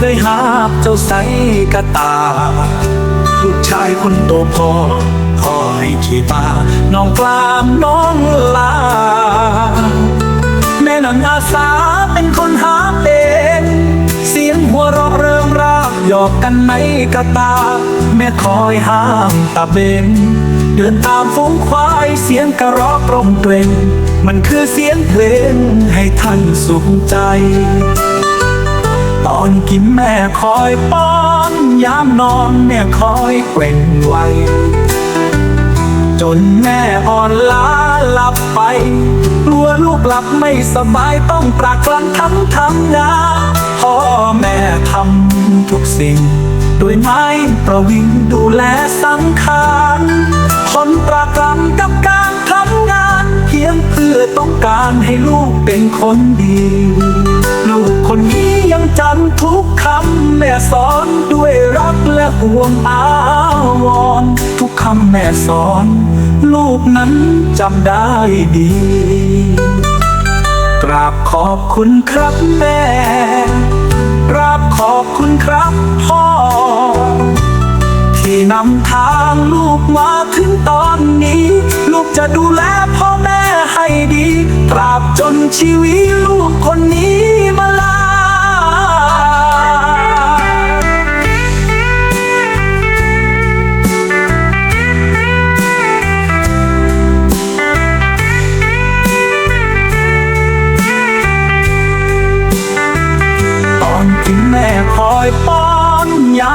เคยหาเจ้าใสกะตา ลูกชายคนโตพอขอให้ที่ตาน้องกลามน้องลา แม่นังอาสาเป็นคนหาเองเสียงหัวเราะเริงรากหยอกกันในกระตา แม่คอยห้ามตาเบนเดินตามฝูงควายเสียงกระรอกร้องเกรงมันคือเสียงเพลงให้ท่านสุขใจ ตอนกินแม่คอยป้อนยามนอนแม่คอยเกว่งไวจนแม่อ่อนล้าหลับไปกลัวลูกหลับไม่สบายต้องปรากลันทำทำงานพ่อแม่ทำทุกสิ่ง ด้วยไม้ประวิงดูแลสังขารคนปรากลันกับการทำงาน เพียงเพื่อต้องการให้ลูกเป็นคนดี ทุกคำแม่สอนด้วยรักและห่วงอาวรณ์ทุกคำแม่สอน ลูกนั้นจำได้ดี กราบขอบคุณครับแม่ กราบขอบคุณครับพ่อ ที่นำทางลูกมาถึงตอนนี้ ลูกจะดูแลพ่อแม่ให้ดี ตราบจนชีวิตลูกคนนี้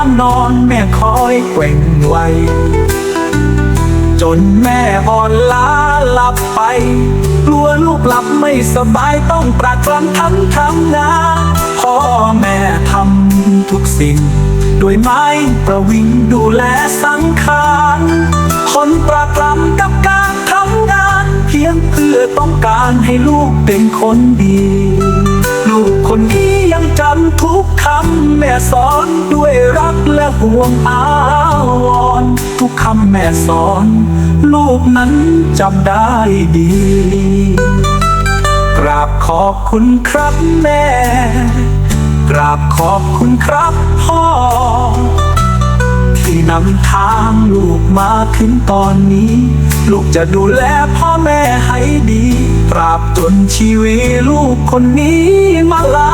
ามนอนแม่คอยเกว่งไวจนแม่อ่อนล้าหลับไป กลัวลูกหลับไม่สบายต้องปรากลันทั้งทำงานพ่อแม่ทำทุกสิ่ง ด้วยไม้ประวิงดูแลสังขารคนปรากลำกับการทำงาน เพียงเพื่อต้องการให้ลูกเป็นคนดี ลูกคนนี้ยังจำทุกคำ สอนด้วยรักและห่วงอาวรณ์ทุกคำแม่สอน ลูกนั้นจำได้ดี กราบขอบคุณครับแม่ กราบขอบคุณครับพ่อ ที่นำทางลูกมาถึงตอนนี้ ลูกจะดูแลพ่อแม่ให้ดีตราบจนชีวิตลูกคนนี้มาลา